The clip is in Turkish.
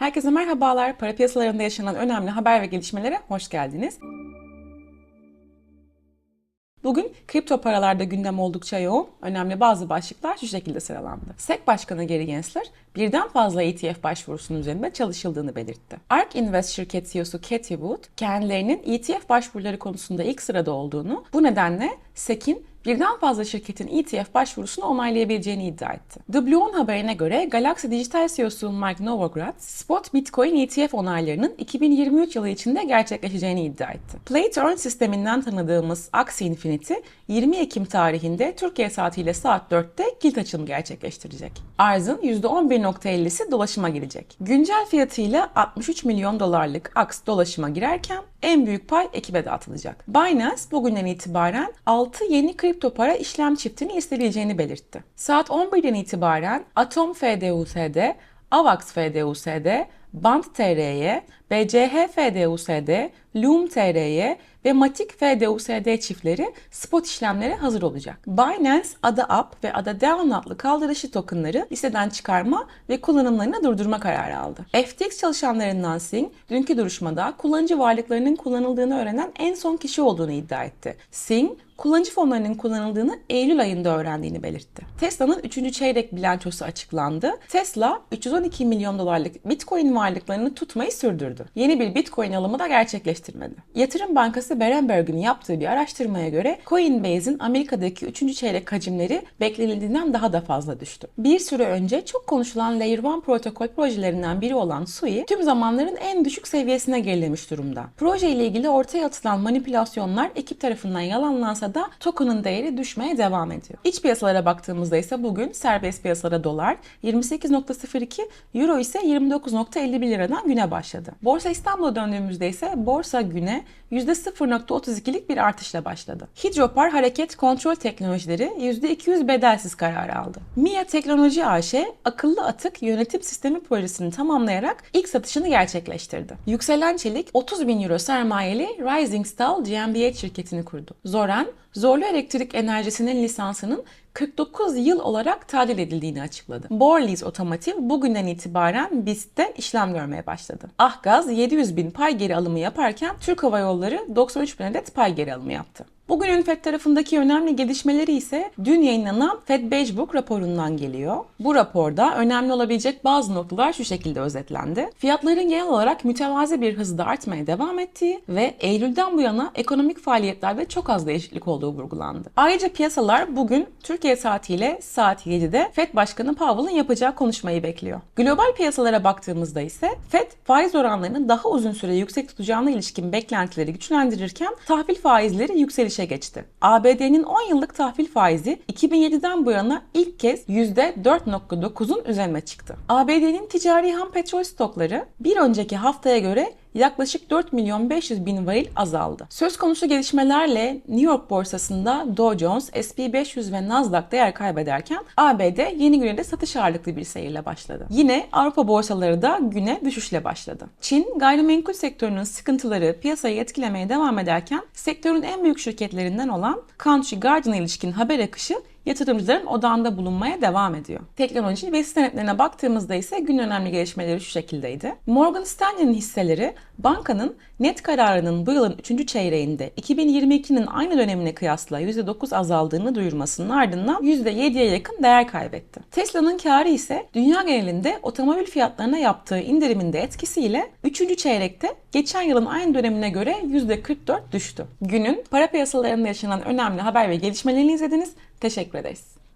Herkese merhabalar. Para piyasalarında yaşanan önemli haber ve gelişmelere hoş geldiniz. Bugün kripto paralarda gündem oldukça yoğun, önemli bazı başlıklar şu şekilde sıralandı. SEC Başkanı Gary Gensler birden fazla ETF başvurusunun üzerinde çalışıldığını belirtti. ARK Invest şirket CEO'su Cathy Wood, kendilerinin ETF başvuruları konusunda ilk sırada olduğunu, bu nedenle SEC'in birden fazla şirketin ETF başvurusunu onaylayabileceğini iddia etti. The Blue haberine göre Galaxy Digital CEO'su Mark Novogratz, spot Bitcoin ETF onaylarının 2023 yılı içinde gerçekleşeceğini iddia etti. Play to Earn sisteminden tanıdığımız Axie Infinity, 20 Ekim tarihinde Türkiye saatiyle saat 4'te kilit açılımı gerçekleştirecek. Arzın %11.50'si dolaşıma girecek. Güncel fiyatıyla 63 milyon dolarlık AX dolaşıma girerken en büyük pay ekibe dağıtılacak. Binance bugünden itibaren 6 yeni kripto para işlem çiftini istebileceğini belirtti. Saat 11'den itibaren Atom FDUSD, AVAX FDUSD, Band TR'ye, BCH FDUSD, Loom TR'ye ve Matic FDUSD çiftleri spot işlemlere hazır olacak. Binance ADA Up ve ADA Down adlı kaldırışı tokenları listeden çıkarma ve kullanımlarını durdurma kararı aldı. FTX çalışanlarından Singh, dünkü duruşmada kullanıcı varlıklarının kullanıldığını öğrenen en son kişi olduğunu iddia etti. Singh, kullanıcı fonlarının kullanıldığını Eylül ayında öğrendiğini belirtti. Tesla'nın 3. çeyrek bilançosu açıklandı. Tesla 312 milyon dolarlık Bitcoin varlıklarını tutmayı sürdürdü. Yeni bir Bitcoin alımı da gerçekleştirmedi. Yatırım Bankası Berenberg'in yaptığı bir araştırmaya göre Coinbase'in Amerika'daki 3. çeyrek hacimleri beklenildiğinden daha da fazla düştü. Bir süre önce çok konuşulan Layer 1 protokol projelerinden biri olan Sui tüm zamanların en düşük seviyesine gerilemiş durumda. Proje ile ilgili ortaya atılan manipülasyonlar ekip tarafından yalanlansa da token'ın değeri düşmeye devam ediyor. İç piyasalara baktığımızda ise bugün serbest piyasada dolar 28.02, euro ise 29.51 liradan güne başladı. Borsa İstanbul'a döndüğümüzde ise borsa güne %0.32'lik bir artışla başladı. Hidropar Hareket Kontrol Teknolojileri %200 bedelsiz kararı aldı. MIA Teknoloji AŞ akıllı atık yönetim sistemi projesini tamamlayarak ilk satışını gerçekleştirdi. Yükselen Çelik 30 bin euro sermayeli Rising Star GmbH şirketini kurdu. Zoran, zorlu elektrik enerjisinin lisansının 49 yıl olarak tadil edildiğini açıkladı. Borlease Otomotiv bugünden itibaren BIST'te işlem görmeye başladı. Ahgaz 700 bin pay geri alımı yaparken Türk Hava Yolları 93 bin adet pay geri alımı yaptı. Bugünün FED tarafındaki önemli gelişmeleri ise dün yayınlanan FED Beige raporundan geliyor. Bu raporda önemli olabilecek bazı noktalar şu şekilde özetlendi. Fiyatların genel olarak mütevazi bir hızda artmaya devam ettiği ve Eylül'den bu yana ekonomik faaliyetlerde çok az değişiklik olduğu vurgulandı. Ayrıca piyasalar bugün Türkiye saatiyle saat 7'de FED Başkanı Powell'ın yapacağı konuşmayı bekliyor. Global piyasalara baktığımızda ise FED faiz oranlarının daha uzun süre yüksek tutacağına ilişkin beklentileri güçlendirirken tahvil faizleri yükselişe geçti. ABD'nin 10 yıllık tahvil faizi 2007'den bu yana ilk kez %4.9'un üzerine çıktı. ABD'nin ticari ham petrol stokları bir önceki haftaya göre yaklaşık 4 milyon 500 bin varil azaldı. Söz konusu gelişmelerle New York borsasında Dow Jones, S&P 500 ve Nasdaq değer kaybederken ABD yeni güne de satış ağırlıklı bir seyirle başladı. Yine Avrupa borsaları da güne düşüşle başladı. Çin gayrimenkul sektörünün sıkıntıları piyasayı etkilemeye devam ederken sektörün en büyük şirketlerinden olan Country Garden'a ilişkin haber akışı yatırımcıların odağında bulunmaya devam ediyor. Teknoloji ve senetlerine baktığımızda ise gün önemli gelişmeleri şu şekildeydi. Morgan Stanley'nin hisseleri bankanın net kararının bu yılın 3. çeyreğinde 2022'nin aynı dönemine kıyasla %9 azaldığını duyurmasının ardından %7'ye yakın değer kaybetti. Tesla'nın karı ise dünya genelinde otomobil fiyatlarına yaptığı indirimin de etkisiyle 3. çeyrekte geçen yılın aynı dönemine göre %44 düştü. Günün para piyasalarında yaşanan önemli haber ve gelişmelerini izlediniz. Teşekkür ederiz.